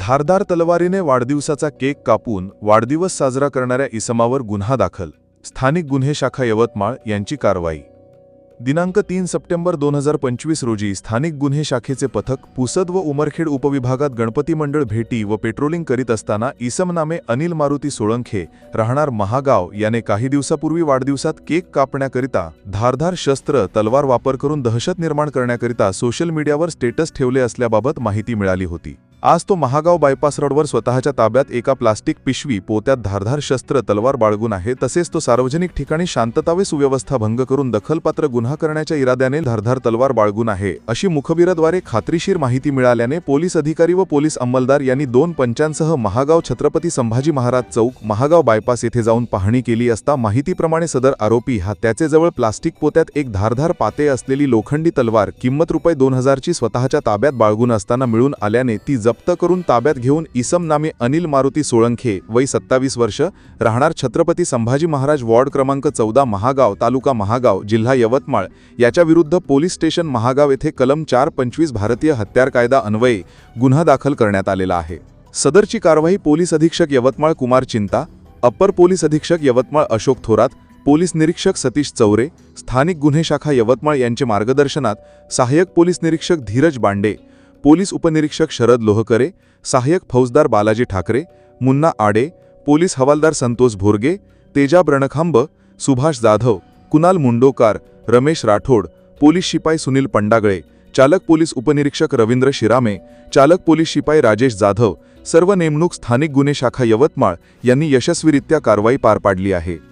धारदार तलवारीने वाढदिवसाचा केक कापून वाढदिवस साजरा करणाऱ्या इसमावर गुन्हा दाखल. स्थानिक गुन्हे शाखा यवतमाळ यांची कारवाई. दिनांक तीन सप्टेंबर दोन हजार पंचवीस रोजी स्थानिक गुन्हे शाखेचे पथक पुसद व उमरखेड उपविभागात गणपती मंडळ भेटी व पेट्रोलिंग करीत असताना इसम नामे अनिल मारुती सोळंखे राहणार महागाव याने काही दिवसापूर्वी वाढदिवसात केक कापण्याकरिता धारधार शस्त्र तलवार वापर करून दहशत निर्माण करण्याकरिता सोशल मीडियावर स्टेटस ठेवले असल्याबाबत माहिती मिळाली होती. आज तो महागाव बायपास रोडवर स्वतःच्या ताब्यात एका प्लास्टिक पिशवी पोत्यात धारधार शस्त्र तलवार बाळगून आहे. तसेच तो सार्वजनिक ठिकाणी शांततावे सुव्यवस्था भंग करून दखलपात्र गुन्हा करण्याच्या इराद्याने धारधार तलवार बाळगून आहे. अशी मुखबिराद्वारे खात्रीशीर माहिती मिळाल्याने पोलीस अधिकारी व पोलीस अंमलदार यांनी दोन पंचांसह महागाव छत्रपती संभाजी महाराज चौक महागाव बायपास येथे जाऊन पाहणी केली असता माहितीप्रमाणे सदर आरोपी हा त्याचे जवळ प्लास्टिक पोत्यात एक धारधार पाते असलेली लोखंडी तलवार किंमत रुपये दोन हजारची स्वतःच्या ताब्यात बाळगून असताना मिळून आल्याने ती जप्त करून ताब्यात घेऊन इसम नामे अनिल मारुती सोळंखे वय सत्तावीस वर्ष राहणार छत्रपती संभाजी महाराज वॉर्ड क्रमांक चौदा महागाव तालुका महागाव जिल्हा यवतमाळ. याच्या विरुद्ध पोलीस स्टेशन महागाव येथे कलम चार पंचवीस भारतीय हत्यार कायदा अन्वये गुन्हा दाखल करण्यात आलेला आहे. सदरची कारवाई पोलीस अधीक्षक यवतमाळ कुमार चिंता अप्पर पोलीस अधीक्षक यवतमाळ अशोक थोरात पोलीस निरीक्षक सतीश चौरे स्थानिक गुन्हे शाखा यवतमाळ यांचे मार्गदर्शनात सहाय्यक पोलीस निरीक्षक धीरज बांडे पोलीस उपनिरीक्षक शरद लोहकरे सहाय्यक फौजदार बालाजी ठाकरे मुन्ना आडे पोलीस हवालदार संतोष भोरगे तेजा ब्रणखांब सुभाष जाधव कुणाल मुंडोकार रमेश राठोड पोलीस शिपाई सुनील पंडागळे चालक पोलीस उपनिरीक्षक रवींद्र शिरामे चालक पोलीस शिपाई राजेश जाधव सर्व नेमणूक स्थानिक गुन्हे शाखा यवतमाळ यांनी यशस्वीरित्या कारवाई पार पाडली आहे.